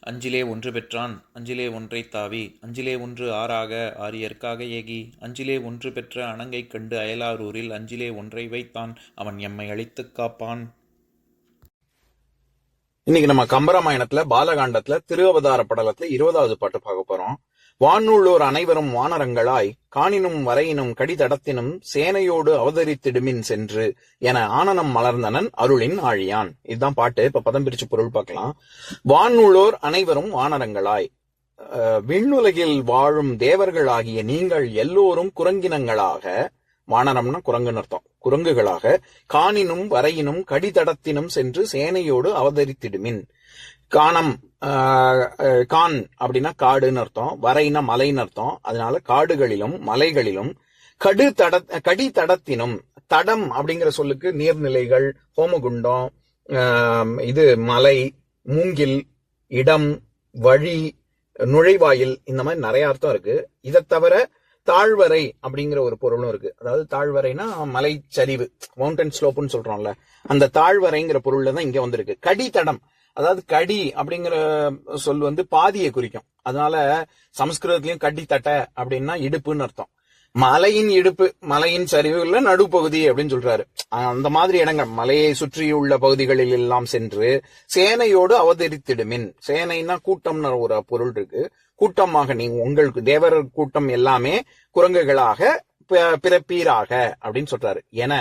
அஞ்சிலே ஒன்று பெற்றான் அஞ்சிலே ஒன்றை தாவி அஞ்சிலே ஒன்று ஆறாக ஆரியர்க்காக ஏகி அஞ்சிலே ஒன்று பெற்ற அணங்கைக் கண்டு அயலாரூரில் அஞ்சிலே ஒன்றை வைத்தான் அவன் எம்மை அழித்துக் காப்பான். இன்னைக்கு நம்ம கம்பராமாயணத்துல பாலகாண்டத்துல திருவவதார படலத்துல இருபதாவது பாட்டு பார்க்க போறோம். வானுள்ளோர் அனைவரும் வானரங்களாய் காணினும் வரையினும் கடிதடத்தினும் சேனையோடு அவதரித்திடுமின் சென்று என ஆனனம் மலர்ந்தனன் அருளின் ஆழியான். இதுதான் பாட்டு. இப்ப பதம் பிரிச்சு பொருள் பார்க்கலாம். வானுள்ளோர் அனைவரும் வானரங்களாய். அஹ், விண்ணுலகில் வாழும் தேவர்களாகிய நீங்கள் எல்லோரும் குரங்கினங்களாக வானரம்னா குரங்குன்னு அர்த்தம் குரங்குகளாக காணினும் வரையினும் கடிதடத்தினும் சென்று சேனையோடு அவதரித்திடுமின். காணம் கான் அப்படின்னா காடுன்னு அர்த்தம். வரைனா மலைன்னு அர்த்தம். அதனால காடுகளிலும் மலைகளிலும் கடு தட கடி தடத்தினும் தடம் அப்படிங்கிற சொல்லுக்கு நீர்நிலைகள் ஹோமகுண்டம் இது மலை மூங்கில் இடம் வழி நுழைவாயில் இந்த மாதிரி நிறைய அர்த்தம் இருக்கு. இதை தவிர தாழ்வரை அப்படிங்கிற ஒரு பொருளும் இருக்கு. அதாவது தாழ்வரைனா மலைச்சரிவு மவுண்டன் ஸ்லோப்புன்னு சொல்றோம்ல. அந்த தாழ்வரைங்கிற பொருள்ல தான் இங்க வந்திருக்கு. கடித்தடம். அதாவது கடி அப்படிங்கிற சொல் வந்து பாதியை குறிக்கும். அதனால சமஸ்கிருதத்திலயும் கடி தட்ட அப்படின்னா இடுப்புன்னு அர்த்தம். மலையின் இடுப்பு மலையின் சரிவுல நடுப்பகுதி அப்படின்னு சொல்றாரு. அந்த மாதிரி இடங்கள் மலையை சுற்றியுள்ள பகுதிகளில் எல்லாம் சென்று சேனையோடு அவதரித்திடுமின். சேனைன்னா கூட்டம்னு ஒரு பொருள் இருக்கு. கூட்டமாக நீ உங்களுக்கு தேவர் கூட்டம் எல்லாமே குரங்குகளாக பிறப்பீராக அப்படின்னு சொல்றாரு. என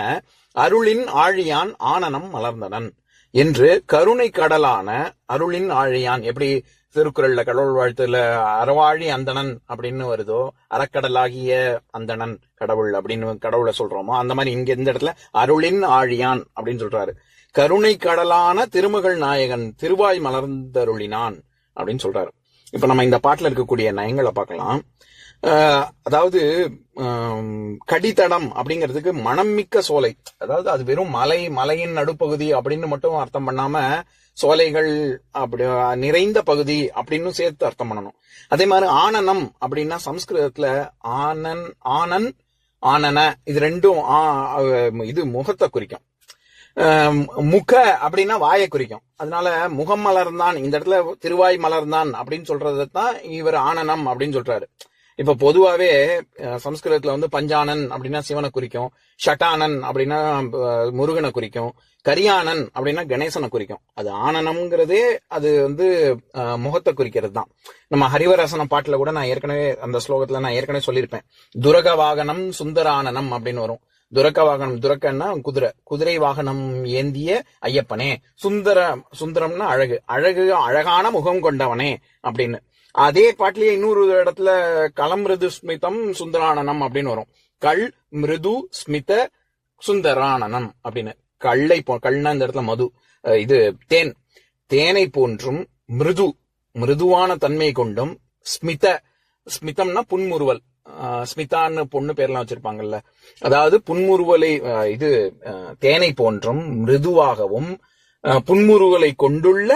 அருளின் ஆழியான் ஆனனம் மலர்ந்தனன். என்று கருணை கடலான அருளின் ஆழியான் எப்படி திருக்குறள்ல கடவுள் வாழ்த்துல அறவாழி அந்தணன் அப்படின்னு வருதோ அறக்கடலாகிய அந்தணன் கடவுள் அப்படின்னு கடவுளை சொல்றோமோ அந்த மாதிரி இங்க இந்த இடத்துல அருளின் ஆழியான் அப்படின்னு சொல்றாரு. கருணை கடலான திருமகள் நாயகன் திருவாய் மலர்ந்தருளினான் அப்படின்னு சொல்றாரு. இப்ப நம்ம இந்த பாட்டுல இருக்கக்கூடிய நயங்களை பார்க்கலாம். அதாவது கடித்தடம் அப்படிங்கிறதுக்கு மனம் மிக்க சோலை. அதாவது அது வெறும் மலை மலையின் நடுப்பகுதி அப்படின்னு மட்டும் அர்த்தம் பண்ணாம சோலைகள் அப்படி நிறைந்த பகுதி அப்படின்னு சேர்த்து அர்த்தம் பண்ணணும். அதே மாதிரி ஆனனம் அப்படின்னா சம்ஸ்கிருதத்துல ஆனன் ஆனன் ஆனன. இது ரெண்டும் இது முகத்தை குறிக்கும். ஆஹ் முக அப்படின்னா வாயை குறிக்கும். அதனால முகம் மலர்ந்தான் இந்த இடத்துல திருவாய் மலர்ந்தான் அப்படின்னு சொல்றது தான் இவர் ஆனனம் அப்படின்னு சொல்றாரு. இப்ப பொதுவாவே சம்ஸ்கிருதத்துல வந்து பஞ்சானன் அப்படின்னா சிவனை குறிக்கும் ஷட்டானன் அப்படின்னா முருகனை குறிக்கும் கரியானன் அப்படின்னா கணேசனை குறிக்கும். அது ஆனனம்ங்கிறதே அது வந்து அஹ், முகத்தை குறிக்கிறது தான் நம்ம ஹரிவரசன பாட்டுல கூட நான் ஏற்கனவே அந்த ஸ்லோகத்துல நான் ஏற்கனவே சொல்லியிருப்பேன். துரக வாகனம் சுந்தரானனம் அப்படின்னு வரும். துரக்க வாகனம் துரக்கன்னா குதிரை. குதிரை வாகனம் ஏந்திய ஐயப்பனே. சுந்தர சுந்தரம்னா அழகு. அழகு அழகான முகம் கொண்டவனே அப்படின்னு. அதே பாட்டிலேயே இன்னொரு இடத்துல களமிருது ஸ்மிதம் சுந்தரானனம் அப்படின்னு வரும். கள் மிருது ஸ்மித சுந்தரானனம் அப்படின்னு. கல்லை போ கல்னா இந்த இடத்துல மது. அஹ் இது தேன். தேனை போன்றும் மிருது மிருதுவான தன்மை கொண்டும் ஸ்மித ஸ்மிதம்னா புன்முறுவல். ஸ்மிதான்னு பொண்ணு பேர்லாம் வச்சிருப்பாங்கல்ல. அதாவது புன்முறுவலை இது அஹ் தேனை போன்றும் மிருதுவாகவும் புன்முறுவலை கொண்டுள்ள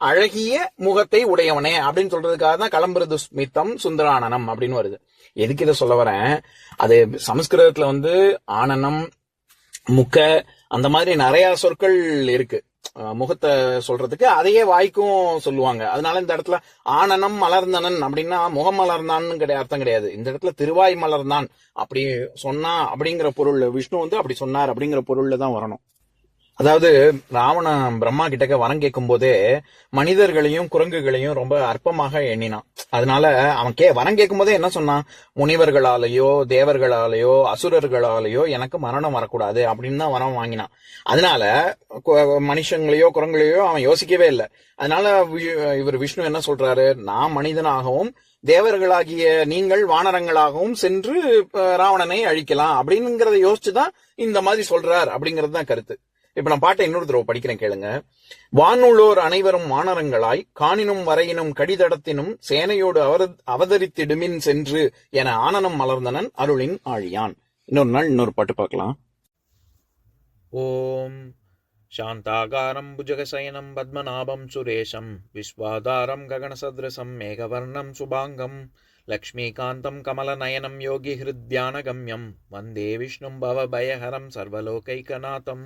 அழகிய முகத்தை உடையவனே அப்படின்னு சொல்றதுக்காக தான் கிளம்புறது ஸ்மித்தம் சுந்தரானனம் அப்படின்னு வருது. எதுக்கு இதை சொல்ல வரேன்? அது சமஸ்கிருதத்துல வந்து ஆனனம் முக்க அந்த மாதிரி நிறைய சொற்கள் இருக்கு. முகத்தை சொல்றதுக்கு அதையே வாய்க்கும் சொல்லுவாங்க. அதனால இந்த இடத்துல ஆனனம் மலர்ந்தனன் அப்படின்னா முகம் மலர்ந்தான்னு கிடையாது அர்த்தம் கிடையாது. இந்த இடத்துல திருவாய் மலர்ந்தான். அப்படி சொன்னா அப்படிங்கிற பொருள் விஷ்ணு வந்து அப்படி சொன்னார் அப்படிங்கிற பொருள்ல தான் வரணும். அதாவது ராவணன் பிரம்மா கிட்டக்க வரம் கேட்கும் போதே மனிதர்களையும் குரங்குகளையும் ரொம்ப அற்பமாக எண்ணினான். அதனால அவன் கே வரம் கேட்கும் போதே என்ன சொன்னான்? முனிவர்களாலேயோ தேவர்களாலேயோ அசுரர்களாலேயோ எனக்கு மரணம் வரக்கூடாது அப்படின்னு தான் வரம் வாங்கினான். அதனால மனுஷங்களையோ குரங்குகளையோ அவன் யோசிக்கவே இல்லை. அதனால வி- இவர் விஷ்ணு என்ன சொல்றாரு? நான் மனிதனாகவும் தேவர்களாகிய நீங்கள் வானரங்களாகவும் சென்று ராவணனை அழிக்கலாம் அப்படிங்கிறத யோசிச்சுதான் இந்த மாதிரி சொல்றார் அப்படிங்கிறது தான் கருத்து. இப்ப நான் பாட்டை இன்னொரு தடவை படிக்கிறேன் கேளுங்க வானுள்ளோர் அனைவரும் வானரங்களாய் காணினும் வரையினும் கடிதடத்தினும் சேனையோடு அவர் அவதரித்திடுமின் சென்று என ஆனனம் மலர்ந்தனன் அருளின் ஆழியான் இன்னொரு நாள் இன்னொரு பாட்டு பார்க்கலாம் ॐ शान्ताकारं भुजगशयनं पद्मनाभं सुरेशं विश्वाधारं गगनसदृशं मेघवर्णं शुभाङ्गं लक्ष्मीकान्तं कमलनयनं योगिहृद्यानगम्यं वन्दे विष्णुं भवभयहरं सर्वलोकैकनाथम्